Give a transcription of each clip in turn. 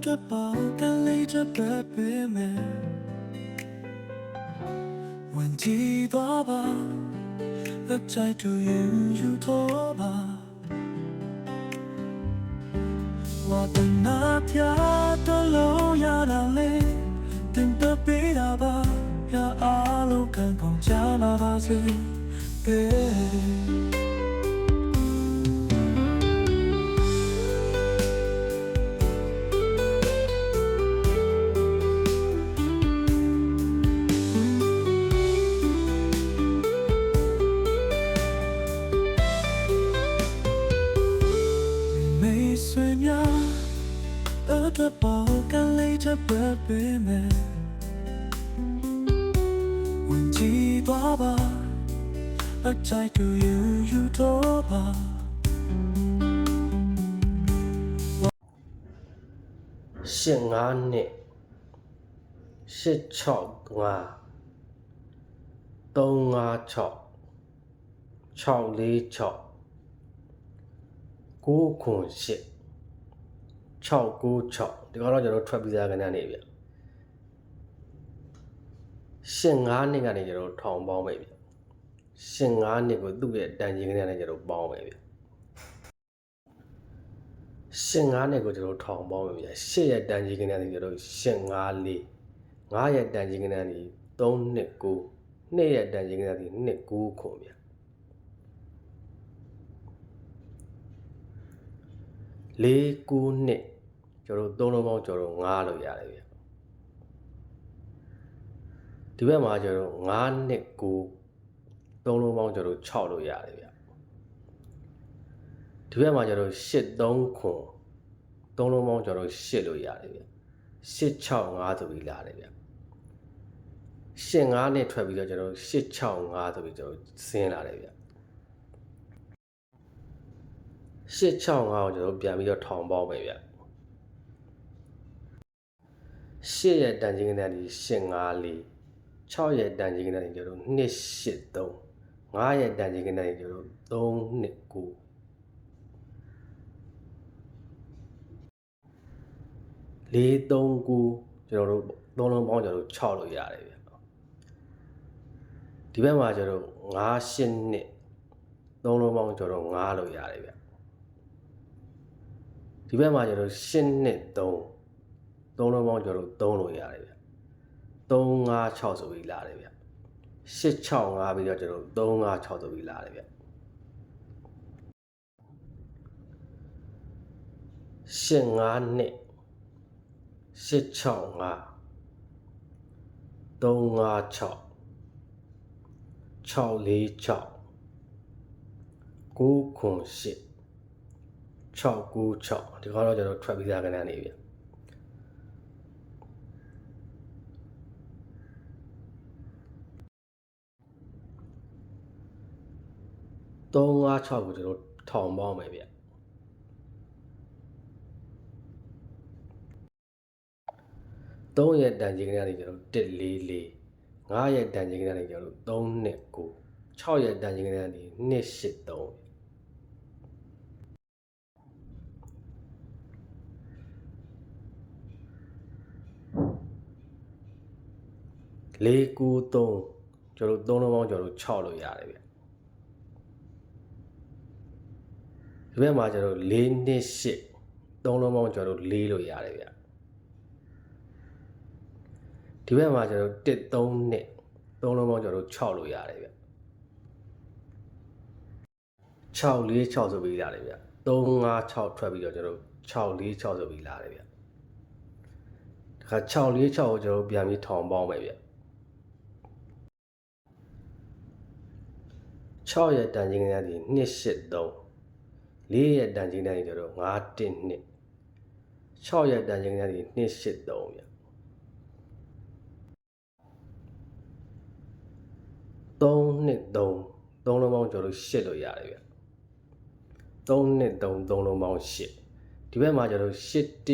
အတွက်ပါကလေးချက်ပဲပေးမယ်ဝင်ကြည့်သွားပါလက်ချိုက်တူရင်ယူတော့ပါဝတ်နာပြတော့လို့ရတာလေတင်တပေးတာပါရအားလုံးခံပေါင်းကြလာပါစေ Babe 没睡眠，耳朵爆干累着不闭门，问几多吧，而在都有有多吧。 ရှစ်ငါးနှစ်ရှစ်၆ငါ3 5 6 6 4 6ခွန်8 696ဒီကတော့ကျွန်တော်ထွက်ပြီးသားကဏ္ဍနေပြ85နှစ်ကနေကျွန်တော်ထောင်ပေါင်းပဲပြ85နှစ်ကိုသူ့ရဲ့တန်ကြီးကဏ္ဍနဲ့ကျွန်တော်ပေါင်းပဲပြ85နှစ်ကိုကျွန်တော်ထောင်ပေါင်းပဲပြ8ရဲ့တန်ကြီးကဏ္ဍနဲ့ကျွန်တော်854 9ရဲ့တန်ကြီးကဏ္ဍနဲ့329 2ရဲ့တန်ကြီးကဏ္ဍနဲ့290ခွန်ပြ ၄၉နှစ်ကျွန်တော်တို့သုံးလုံးပေါင်းကျွန်တော်ငားလို့ရတယ်ဗျဒီဘက်မှာကျွန်တော်၅နှစ်ကိုသုံးလုံးပေါင်းကျွန်တော်6လို့ရတယ်ဗျဒီဘက်မှာကျွန်တော်8 3ခွန်သုံးလုံးပေါင်းကျွန်တော်8လို့ရတယ်ဗျ8 6 5ဆိုပြီးလာတယ်ဗျ8 5နဲ့ထွက်ပြီးတော့ကျွန်တော်8 6 5ဆိုပြီးကျွန်တော်ဆင်းလာတယ်ဗျ 8 6 5ကိုကျတော့ပြန်ပြီးတော့ထောင်ပေါင်းပဲဗျ8ရဲ့တန်ကြီးကနေဒီ8 5လေး6ရဲ့တန်ကြီးကနေဒီကျတော့2 8 3 5ရဲ့တန်ကြီးကနေဒီကျတော့3 2 9 4 3 9ကျွန်တော်တို့သုံးလုံးပေါင်းကျွန်တော်တို့6လို့ရတယ်ဗျဒီဘက်မှာကျွန်တော်တို့9 8နှစ်သုံးလုံးပေါင်းကျွန်တော်တို့9လို့ရတယ်ဗျ ဒီဘက်မှာကျွန်တော်တို့8နှစ်3သုံးလုံးပေါင်းကျွန်တော်တို့3လို့ရတယ်ဗျ3 5 6ဆိုပြီးလာတယ်ဗျ8 6 5ပြီးတော့ကျွန်တော်တို့3 5 6ဆိုပြီးလာတယ်ဗျ8 5နှစ်665 356 646 9ခွန်8 696ဒီကတော့ကျွန်တော်ထွက်ပြီးသားကဏ္ဍနေပြီ356ကိုကျွန်တော်ထောင်ပေါင်းမယ်ဗျ3ရက်တန်ချိန်ကနေကျွန်တော်144 5ရက်တန်ချိန်ကနေကျွန်တော်3နှစ်9 6ရက်တန်ချိန်ကနေ283 လေးကူ3ကျွန်တော်တို့3လုံးပေါင်းကျွန်တော်တို့6လို့ရတယ်ဗျဒီဘက်မှာကျွန်တော်4နှစ်8 3လုံးပေါင်းကျွန်တော်တို့4လို့ရတယ်ဗျဒီဘက်မှာကျွန်တော်တို့1 3နှစ်3လုံးပေါင်းကျွန်တော်တို့6လို့ရတယ်ဗျ6 4 6ဆိုပြီးလာတယ်ဗျ3 5 6ထွက်ပြီးတော့ကျွန်တော်တို့6 4 6ဆိုပြီးလာတယ်ဗျတခါ6 4 6ကိုကျွန်တော်တို့ပြန်ပြီးထောင်ပေါင်းမယ်ဗျ 6ရက်တန်ချင်းကနေ283 4ရက်တန်ချင်းကနေကျတော့9 1နှစ်6ရက်တန်ချင်းကနေ283ဗျ3နှစ်3 3လုံးပေါင်းကျတော့8လို့ရတယ်ဗျ3နှစ်3 3လုံးပေါင်း8ဒီဘက်မှာကျတော့8 1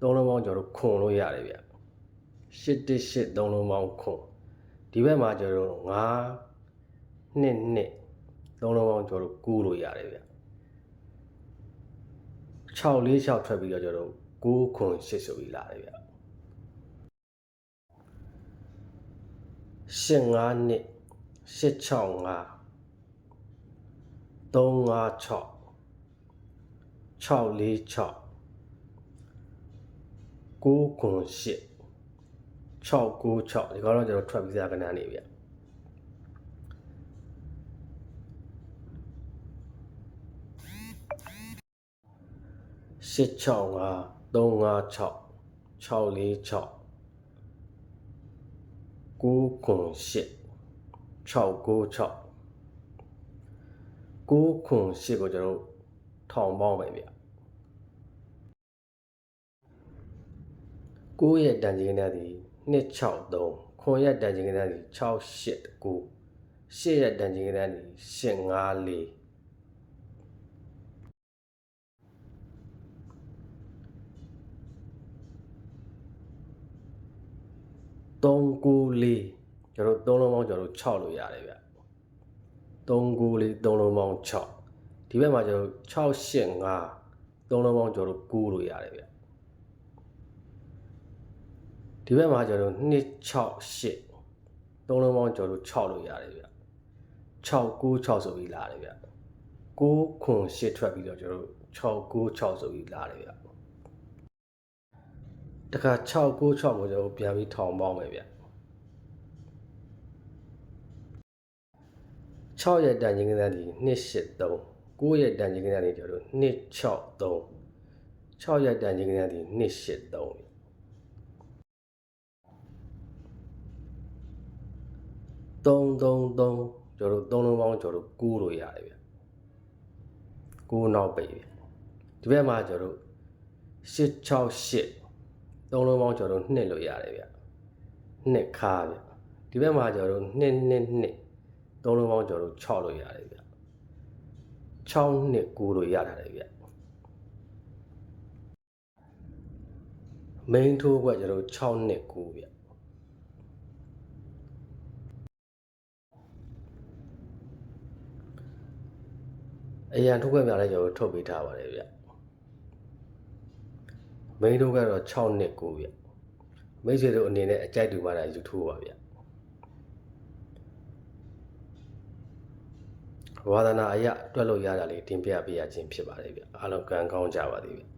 8 3လုံးပေါင်းကျတော့ခွန်လို့ရတယ်ဗျ8 1 8 3လုံးပေါင်းခွန်ဒီဘက်မှာကျတော့9 နှစ်နှစ်3လုံးပေါင်းကျတော့9လို့ရတယ်ဗျ6 4 6ထွက်ပြီးတော့ကျတော့9ခွန်8ဆိုပြီးလာတယ်ဗျရှစ်ငါးနှစ်ရှစ်ချောင်းငါ3ငါး6 6လေး6 9ခွန်8 6 9 6ဒီကောင်တော့ကျွန်တော်ထွက်ပြီးသားကဏ္ဍနေဗျ ရှစ်ချောင်းငါ3ငါ6 6လေး6 9ခွန်8 6 9 6 9ခွန်8ကိုကျွန်တော်တို့ထောင်ပေါင်းပဲဗျ9ရဲ့တန်ချိန်ကနသည်263ခွန်ရဲ့တန်ချိန်ကနသည်689 8ရဲ့တန်ချိန်ကနသည်854 394ကျွန်တော်သုံးလုံးပေါင်းကျွန်တော်6လို့ရတယ်ဗျ394 3လုံးပေါင်း6ဒီဘက်မှာကျွန်တော်685 3လုံးပေါင်းကျွန်တော်9လို့ရတယ်ဗျဒီဘက်မှာကျွန်တော်268 3လုံးပေါင်းကျွန်တော်6လို့ရတယ်ဗျ696ဆိုပြီးလာတယ်ဗျ9ခွန်8ထွက်ပြီးတော့ကျွန်တော်696ဆိုပြီးလာတယ်ဗျ တခါ696ကိုကျွန်တော်ပြန်ပြီးထောင်ပေါင်းမယ်ဗျ6ရဲ့တန်ချိန်ကန်းဒီ283 9ရဲ့တန်ချိန်ကန်းဒီကျွန်တော်263 6ရဲ့တန်ချိန်ကန်းဒီ283333ကျွန်တော်တို့3လုံးပေါင်းကျွန်တော်တို့9လို့ရတယ်ဗျ9နောက်ပိတ်ဗျဒီဘက်မှာကျွန်တော်တို့868 သုံးလုံးပေါင်းကျွန်တော်တို့နှစ်လို့ရတယ်ဗျနှစ်ခါဗျဒီဘက်မှာကျွန်တော်တို့နှစ်နှစ်နှစ်သုံးလုံးပေါင်းကျွန်တော်တို့6လို့ရတယ်ဗျ6နှစ်9လို့ရတာလေဗျမိန်ထိုးကကျွန်တော်တို့6နှစ်9ဗျအရန်ထုတ်ခွင့်များလည်းကျွန်တော်တို့ထုတ်ပေးထားပါတယ်ဗျ မိန်းတို့ကတော့6နှစ်ကိုဗျမိတ်ဆွေတို့အနေနဲ့အကြိုက်တူပါတာယူထိုးပါဗျဝါဒနာအရတွက်လို့ရတာလေးတင်ပြပေးရခြင်းဖြစ်ပါတယ်ဗျအားလုံးကံကောင်းကြပါသေးဗျ